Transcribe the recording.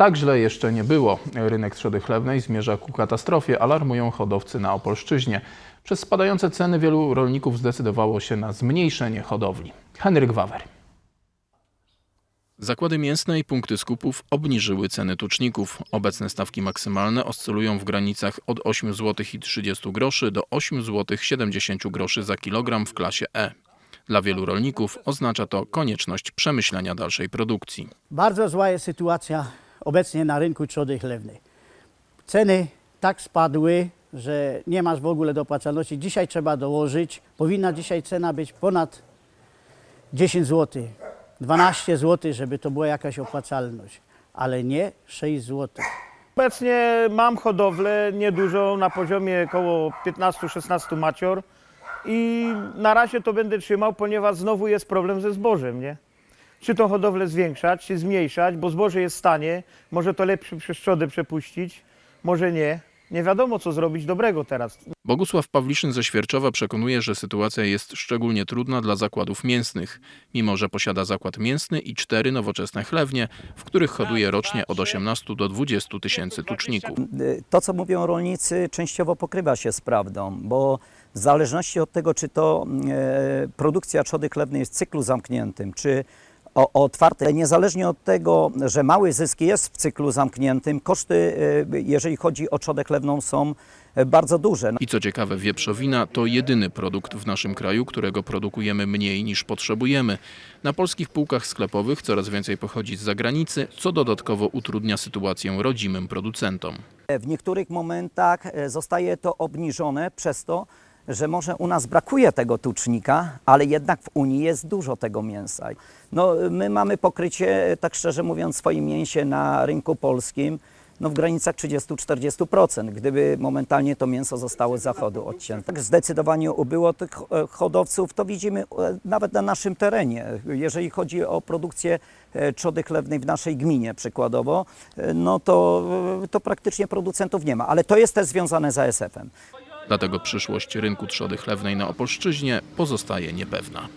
Tak źle jeszcze nie było. Rynek trzody chlewnej zmierza ku katastrofie, alarmują hodowcy na Opolszczyźnie. Przez spadające ceny wielu rolników zdecydowało się na zmniejszenie hodowli. Henryk Wawer. Zakłady mięsne i punkty skupów obniżyły ceny tuczników. Obecne stawki maksymalne oscylują w granicach od 8 zł i 30 groszy do 8 zł 70 groszy za kilogram w klasie E. Dla wielu rolników oznacza to konieczność przemyślenia dalszej produkcji. Bardzo zła jest sytuacja obecnie na rynku trzody chlewnej. Ceny tak spadły, że nie masz w ogóle dopłacalności. Dzisiaj trzeba dołożyć. Powinna dzisiaj cena być ponad 10 zł, 12 zł, żeby to była jakaś opłacalność, ale nie 6 zł. Obecnie mam hodowlę niedużą na poziomie około 15-16 macior i na razie to będę trzymał, ponieważ znowu jest problem ze zbożem, nie? Czy tą hodowlę zwiększać, czy zmniejszać, bo zboże jest w stanie, może to lepiej przez trzodę przepuścić, może nie. Nie wiadomo co zrobić dobrego teraz. Bogusław Pawliszyn ze Świerczowa przekonuje, że sytuacja jest szczególnie trudna dla zakładów mięsnych, mimo że posiada zakład mięsny i cztery nowoczesne chlewnie, w których hoduje rocznie od 18 do 20 tysięcy tuczników. to, co mówią rolnicy, częściowo pokrywa się z prawdą, bo w zależności od tego, czy to e, produkcja trzody chlewnej jest w cyklu zamkniętym, czy o, otwarte, niezależnie od tego, że mały zysk jest w cyklu zamkniętym, koszty, e, jeżeli chodzi o trzodę chlewną, są e, bardzo duże. I co ciekawe, wieprzowina to jedyny produkt w naszym kraju, którego produkujemy mniej niż potrzebujemy. Na polskich półkach sklepowych coraz więcej pochodzi z zagranicy, co dodatkowo utrudnia sytuację rodzimym producentom. W niektórych momentach e, zostaje to obniżone przez to, że może u nas brakuje tego tucznika, ale jednak w Unii jest dużo tego mięsa. No, my mamy pokrycie, tak szczerze mówiąc, swoim mięsie na rynku polskim no, w granicach 30-40%, gdyby momentalnie to mięso zostało z zachodu odcięte. Tak zdecydowanie ubyło tych e, hodowców, to widzimy e, nawet na naszym terenie. Jeżeli chodzi o produkcję e, trzody chlewnej w naszej gminie przykładowo, no to, to praktycznie producentów nie ma, ale to jest też związane z ASF-em. Dlatego przyszłość rynku trzody chlewnej na Opolszczyźnie pozostaje niepewna.